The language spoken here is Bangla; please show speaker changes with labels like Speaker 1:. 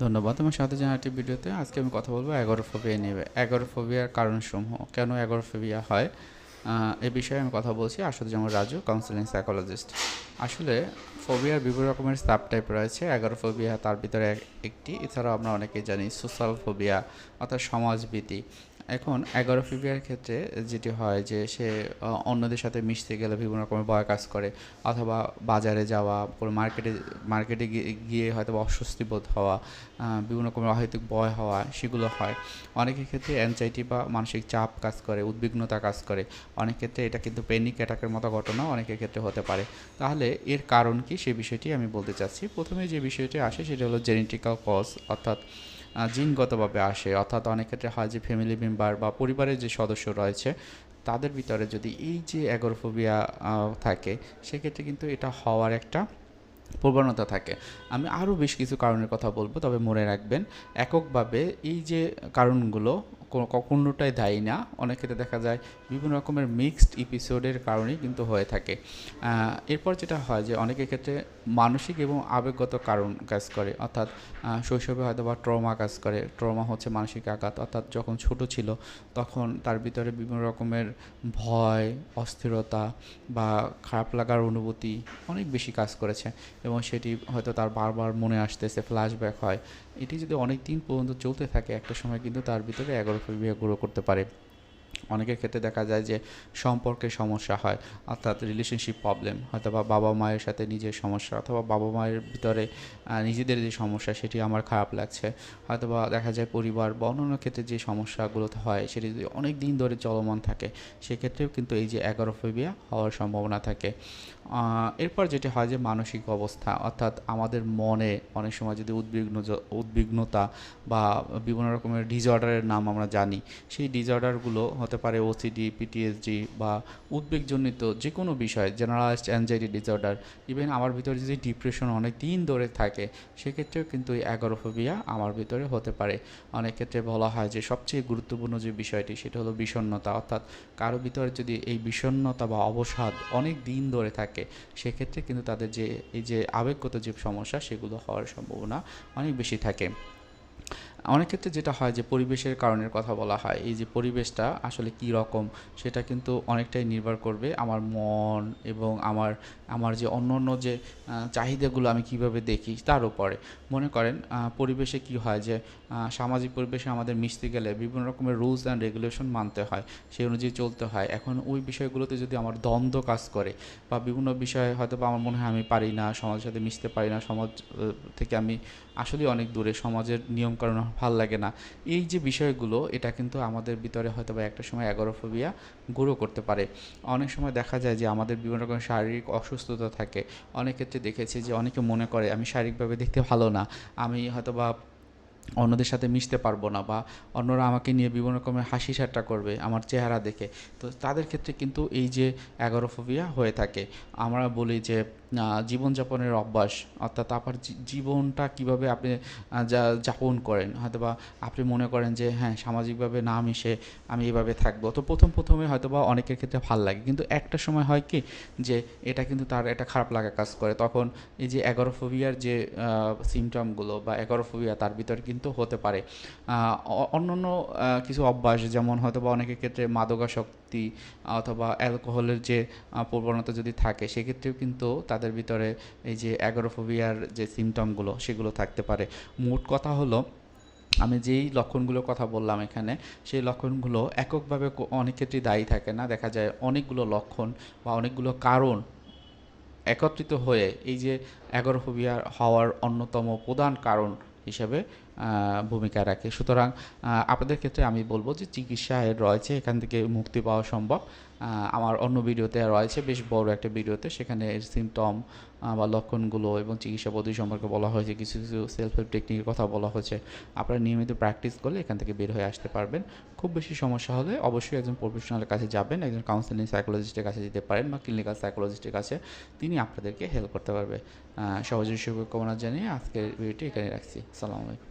Speaker 1: ধন্যবাদ। তোমার সাথে জানাটি ভিডিওতে আজকে আমি কথা বলব অ্যাগোরোফোবিয়া নিয়ে। অ্যাগোরোফোবিয়ার কারণসমূহ, কেন অ্যাগোরোফোবিয়া হয়? এ বিষয়ে আমি কথা বলছি আশুতোজামান রাজু কাউন্সিলিং সাইকোলজিস্ট আসলে ফোবিয়ার বিভিন্ন রকমের সাব টাইপ রয়েছে। অ্যাগোরোফোবিয়া তার ভিতরে এক- একটি। এছাড়াও আমরা অনেকেই জানি সোশ্যাল ফোবিয়া, অর্থাৎ সমাজভীতি। এখন অ্যাগোরোফোবিয়ার ক্ষেত্রে যেটি হয় যে সে অন্যদের সাথে মিশতে গেলে বিভিন্ন রকমের ভয় কাজ করে, অথবা বাজারে যাওয়া, কোনো মার্কেটে মার্কেটে গিয়ে- হয়তো অস্বস্তি বোধ হওয়া বিভিন্ন রকমের অহেতুক ভয় হওয়া সেগুলো হয়। অনেকের ক্ষেত্রে অ্যাংজাইটি বা মানসিক চাপ কাজ করে, উদ্বিগ্নতা কাজ করে। অনেক ক্ষেত্রে এটা কিন্তু প্যানিক অ্যাটাকের মতো ঘটনা অনেকের ক্ষেত্রে হতে পারে। তাহলে এর কারণ কি? সে বিষয়টি আমি বলতে চাচ্ছি। প্রথমে যে বিষয়টি আসে সেটা হলো জেনেটিক্যাল কজ অর্থাৎ জিনগতভাবে আসে। অর্থাৎ অনেক ক্ষেত্রে হয় যে ফ্যামিলি মেম্বার বা পরিবারের যে সদস্য রয়েছে, তাদের ভিতরে যদি এই যে অ্যাগোরফোবিয়া থাকে, সেক্ষেত্রে কিন্তু এটা হওয়ার একটা প্রবণতা থাকে। আমি আরও বেশ কিছু কারণের কথা বলব, তবে মনে রাখবেন, এককভাবে এই যে কারণগুলো কোনো কোনোটাই দায়ী না। অনেক ক্ষেত্রে দেখা যায় বিভিন্ন রকমের মিক্সড এপিসোডের কারণেই কিন্তু হয়ে থাকে। এরপর যেটা হয় যে অনেকের ক্ষেত্রে মানসিক এবং আবেগগত কারণ কাজ করে। অর্থাৎ শৈশবে হয়তো বা ট্রমা কাজ করে। ট্রমা হচ্ছে মানসিক আঘাত। অর্থাৎ যখন ছোট ছিল, তখন তার ভিতরে বিভিন্ন রকমের ভয়, অস্থিরতা বা খারাপ লাগার অনুভূতি অনেক বেশি কাজ করেছে। এবং সেটি হয়তো তার বারবার মনে আসতেছে ফ্ল্যাশব্যাক হয়। এটি যদি অনেক দিন পর্যন্ত চলতে থাকে, একটা সময় কিন্তু তার ভিতরে গ্রো করতে পারে। অনেকের ক্ষেত্রে দেখা যায় যে সম্পর্কের সমস্যা হয়, অর্থাৎ রিলেশনশিপ প্রবলেম হয়তো বা বাবা মায়ের সাথে নিজের সমস্যা, অথবা বাবা মায়ের ভিতরে নিজেদের যে সমস্যা সেটি আমার খারাপ লাগছে। হয়তো বা দেখা যায় পরিবার বা অন্যান্য ক্ষেত্রে যে সমস্যাগুলো হয়, সেটি যদি অনেক দিন ধরে চলমান থাকে, সেক্ষেত্রেও কিন্তু এই যে অ্যাগোরোফোবিয়া হওয়ার সম্ভাবনা থাকে। এরপর যেটি হয় যে মানসিক অবস্থা, অর্থাৎ আমাদের মনে অনেক সময় যদি উদ্বিগ্ন, উদ্বিগ্নতা বা বিভিন্ন রকমের ডিসঅর্ডারের নাম আমরা জানি, সেই ডিসঅর্ডারগুলো হতে পারে ওসিডি পিটিএসডি বা উদ্বেগজনিত যে কোনো বিষয় জেনারেলাইজড অ্যাংজাইটি ডিসঅর্ডার ইভেন আমার ভিতরে যদি ডিপ্রেশন অনেক দিন ধরে থাকে, সেক্ষেত্রেও কিন্তু এই অ্যাগোরোফোবিয়া আমার ভিতরে হতে পারে। অনেক ক্ষেত্রে বলা হয় যে সবচেয়ে গুরুত্বপূর্ণ যে বিষয়টি, সেটা হলো বিষণ্ণতা। অর্থাৎ কারও ভিতরে যদি এই বিষণ্ণতা বা অবসাদ অনেক দিন ধরে থাকে, সেক্ষেত্রে কিন্তু তাদের যে, এই যে আবেগগত যে সমস্যা, সেগুলো হওয়ার সম্ভাবনা অনেক বেশি থাকে। অনেক ক্ষেত্রে যেটা হয় যে পরিবেশের কারণের কথা বলা হয়, এই যে পরিবেশটা আসলে কি রকম সেটা কিন্তু অনেকটাই নির্ভর করবে আমার মন এবং আমার আমার যে অন্য অন্য যে চাহিদাগুলো আমি কীভাবে দেখি তার উপরে। মনে করেন পরিবেশে কি হয় যে সামাজিক পরিবেশে আমাদের মিশতে গেলে বিভিন্ন রকমের রুলস অ্যান্ড রেগুলেশন মানতে হয়, সেই অনুযায়ী চলতে হয়। এখন ওই বিষয়গুলোতে যদি আমার দ্বন্দ্ব কাজ করে বা বিভিন্ন বিষয়ে হয়তো বা আমার মনে হয় আমি পারি না, সমাজের সাথে মিশতে পারি না, সমাজ থেকে আমি আসলেই অনেক দূরে, সমাজের নিয়মকানুন ভালো লাগে না। এই যে বিষয়গুলো, এটা কিন্তু আমাদের ভিতরে হয়তো বা একটা সময় অ্যাগোরোফোবিয়া গ্রো করতে পারে। অনেক সময় দেখা যায় যে আমাদের বিভিন্ন রকম শারীরিক অসুস্থতা থাকে। অনেক ক্ষেত্রে দেখেছি যে অনেকে মনে করে, আমি শারীরিকভাবে দেখতে ভালো না। আমি হয়তো বা অন্যদের সাথে মিশতে পারব না বা অন্যরা আমাকে নিয়ে বিভিন্ন রকমের হাসি ঠাট্টা করবে আমার চেহারা দেখে। তো তাদের ক্ষেত্রে কিন্তু এই যে অ্যাগোরোফোবিয়া হয়ে থাকে। আমরা বলি যে জীবনযাপনের অভ্যাস অর্থাৎ আপনার জীবনটা কীভাবে আপনি যা- যাপন করেন। হয়তো বা আপনি মনে করেন যে হ্যাঁ সামাজিকভাবে না মিশে আমি এভাবে থাকব। তো প্রথম প্রথমে হয়তো বা অনেকের ক্ষেত্রে ভালো লাগে। কিন্তু একটা সময় হয় কি যে এটা কিন্তু তার একটা খারাপ লাগা কাজ করে। তখন এই যে অ্যাগোরোফোবিয়ার যে সিমটমগুলো বা অ্যাগোরোফোবিয়া তার ভিতরে কিন্তু হতে পারে। আহ, অ- অন্যান্য কিছু অভ্যাস যেমন হয়তো বা অনেকের ক্ষেত্রে মাদকাসক্তি অথবা অ্যালকোহলের যে প্রবণতা যদি থাকে, সেক্ষেত্রেও কিন্তু তাদের ভিতরে এই যে অ্যাগোরোফোবিয়ার যে সিমটমগুলো, সেগুলো থাকতে পারে। মোট কথা হলো, আমি যেই লক্ষণগুলোর কথা বললাম এখানে, সেই লক্ষণগুলো এককভাবে অনেক ক্ষেত্রেই দায়ী থাকে না। দেখা যায় অনেকগুলো লক্ষণ বা অনেকগুলো কারণ একত্রিত হয়ে এই যে অ্যাগোরোফোবিয়া হওয়ার অন্যতম প্রধান কারণ হিসেবে ভূমিকা রাখে। সুতরাং আপনাদের ক্ষেত্রে আমি বলব যে চিকিৎসা এর রয়েছে, এখান থেকে মুক্তি পাওয়া সম্ভব। আমার অন্য ভিডিওতে রয়েছে, বেশ বড় একটা ভিডিওতে। সেখানে এর সিমটম বা লক্ষণগুলো এবং চিকিৎসা পদ্ধতি সম্পর্কে বলা হয়েছে, কিছু কিছু সেলফ হেল্প টেকনিকের কথা বলা হয়েছে। আপনারা নিয়মিত প্র্যাকটিস করলে এখান থেকে বের হয়ে আসতে পারবেন। খুব বেশি সমস্যা হলে অবশ্যই একজন প্রফেশনালের কাছে যাবেন, একজন কাউন্সিলিং সাইকোলজিস্টের কাছে যেতে পারেন বা ক্লিনিক্যাল সাইকোলজিস্টের কাছে। তিনি আপনাদেরকে হেল্প করতে পারবে। সহজে শুভকামনা জানিয়ে আজকের ভিডিওটি এখানে রাখছি। সালাম আলাইকুম।